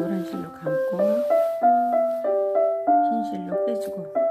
노란 실로 감고 흰 실로 빼주고.